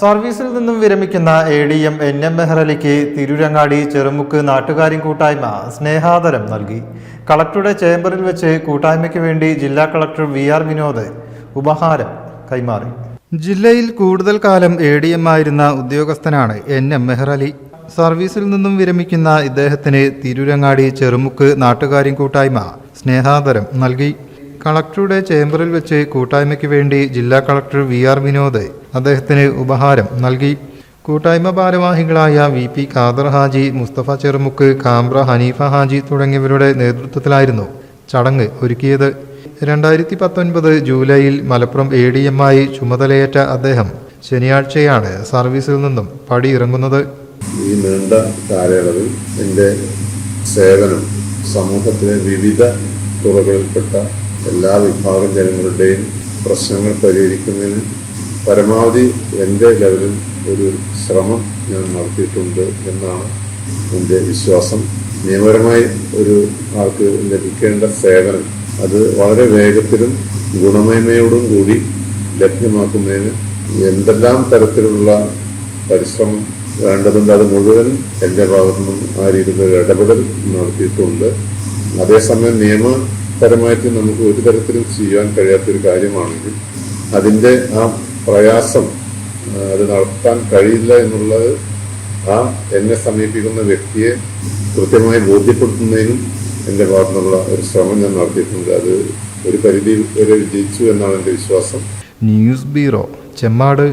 സർവീസിൽ നിന്നും വിരമിക്കുന്ന A D M N M മെഹ്റലിക്ക് Tirurangadi Cherumukku നാട്ടുകാരും കൂട്ടായ്മ സ്നേഹാദരം നൽകി. കളക്ടറുടെ ചേംബറിൽ വെച്ച് കൂട്ടായ്മയ്ക്ക് വേണ്ടി ജില്ലാ കളക്ടർ വി ആർ വിനോദ് ഉപഹാരം കൈമാറി. ജില്ലയിൽ കൂടുതൽ കാലം എ ഡി എം ആയിരുന്ന ഉദ്യോഗസ്ഥനാണ് എൻ എം മെഹ്റലി. സർവീസിൽ നിന്നും വിരമിക്കുന്ന ഇദ്ദേഹത്തിന് തിരുരങ്ങാടി ചെറുമുക്ക് നാട്ടുകാരും കൂട്ടായ്മ സ്നേഹാദരം നൽകി. കളക്ടറുടെ ചേംബറിൽ വെച്ച് കൂട്ടായ്മയ്ക്ക് വേണ്ടി ജില്ലാ കളക്ടർ വി ആർ വിനോദ് അദ്ദേഹത്തിന് ഉപഹാരം നൽകി. കൂട്ടായ്മ ഭാരവാഹികളായ വി പി ഖാദർ ഹാജി മുസ്തഫ ചെറുമുക്ക് കാമ്പ്ര ഹനീഫ ഹാജി തുടങ്ങിയവരുടെ നേതൃത്വത്തിലായിരുന്നു ചടങ്ങ് ഒരുക്കിയത്. രണ്ടായിരത്തി പത്തൊൻപത് ജൂലൈയിൽ മലപ്പുറം എ ഡി എം ആയി ചുമതലയേറ്റ അദ്ദേഹം ശനിയാഴ്ചയാണ് സർവീസിൽ നിന്നും പടിയിറങ്ങുന്നത്. ഈ നീണ്ട കാലയളവിൽ എന്റെ സേവനം സമൂഹത്തിലെ വിവിധ തുറകളിൽപ്പെട്ട എല്ലാ വിഭാഗം ജനങ്ങളുടെയും പ്രശ്നങ്ങൾ പരിഹരിക്കുന്നതിന് പരമാവധി എന്റെ ലെവലിൽ ഒരു ശ്രമം ഞാൻ നടത്തിയിട്ടുണ്ട് എന്നാണ് എന്റെ വിശ്വാസം. നിയമപരമായി ഒരു ആൾക്ക് ലഭിക്കേണ്ട സേവനം അത് വളരെ വേഗത്തിലും ഗുണമേന്മയോടും കൂടി ലഭ്യമാക്കുന്നതിന് എന്തെല്ലാം തരത്തിലുള്ള പരിശ്രമം വേണ്ടതുണ്ട് അത് മുഴുവൻ എന്റെ ഭാഗത്തു നിന്നും ആ രീതിയിൽ ഇടപെടൽ നടത്തിയിട്ടുണ്ട്. അതേസമയം നിയമപരമായിട്ട് നമുക്ക് ഒരു തരത്തിലും ചെയ്യാൻ കഴിയാത്തൊരു കാര്യമാണെങ്കിൽ അതിന്റെ ആ പ്രയാസം അത് നടത്താൻ കഴിയില്ല എന്നുള്ളത് ആ എന്നെ സമീപിക്കുന്ന വ്യക്തിയെ കൃത്യമായി ബോധ്യപ്പെടുത്തുന്നതിനും എന്റെ ഭാഗത്തുനിന്നുള്ള ഒരു ശ്രമം ഞാൻ നടത്തിയിട്ടുണ്ട്. അത് ഒരു പരിധി വരെ വിജയിച്ചു എന്നാണ് എന്റെ വിശ്വാസം. News bureau Chemmad.